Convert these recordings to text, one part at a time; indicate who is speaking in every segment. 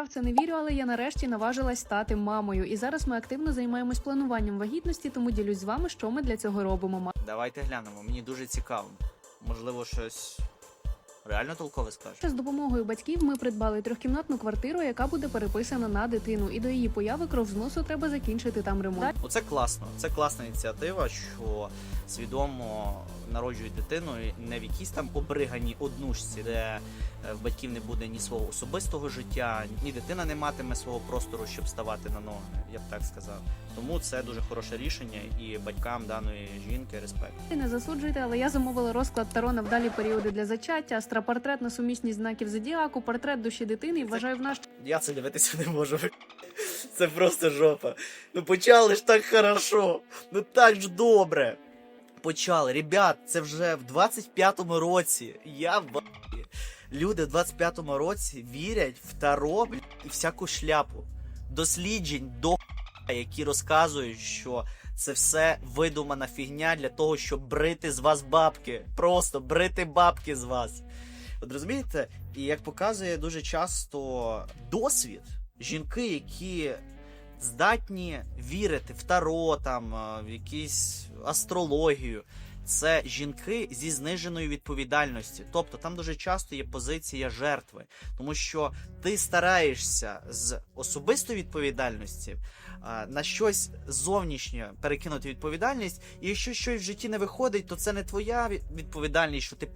Speaker 1: я в це не вірю, але я нарешті наважилась стати мамою. І зараз ми активно займаємось плануванням вагітності, тому ділюсь з вами, що ми для цього робимо.
Speaker 2: Давайте глянемо, мені дуже цікаво. Можливо, щось реально толкове скаже.
Speaker 1: З допомогою батьків ми придбали трьохкімнатну квартиру, яка буде переписана на дитину. І до її появи кров з носу треба закінчити там ремонт.
Speaker 2: Оце класно. Це класна ініціатива, що свідомо народжують дитину не в якійсь там обриганій однушці, де е, в батьків не буде ні свого особистого життя, ні дитина не матиме свого простору, щоб ставати на ноги. Я б так сказав. Тому це дуже хороше рішення, і батькам даної жінки респект.
Speaker 1: Не засуджуйте, але я замовила розклад Таро на вдалі періоди для зачаття, астропортрет на сумісність знаків зодіаку, портрет душі дитини. І вважаю в наш
Speaker 2: Я це дивитися не можу. Це просто жопа. Ну почали ж так хорошо. Ну так ж добре. Почали. Ребят, це вже в 25-му році. Я в. Люди в 25-му році вірять в таро і всяку шляпу. Досліджень до які розказують, що це все видумана фігня для того, щоб брити з вас бабки. Просто брити бабки з вас. От розумієте? І як показує дуже часто досвід, жінки, які здатні вірити в таро, там, е, в якісь астрологію, це жінки зі зниженою відповідальністю. Тобто там дуже часто є позиція жертви, тому що ти стараєшся з особистої відповідальності а, на щось зовнішнє перекинути відповідальність, і якщо щось в житті не виходить, то це не твоя відповідальність, що ти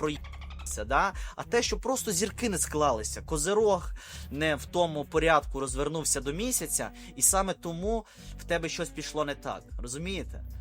Speaker 2: проїбався, да? а те, що просто зірки не склалися. Козирог не в тому порядку розвернувся до місяця, і саме тому в тебе щось пішло не так. Розумієте?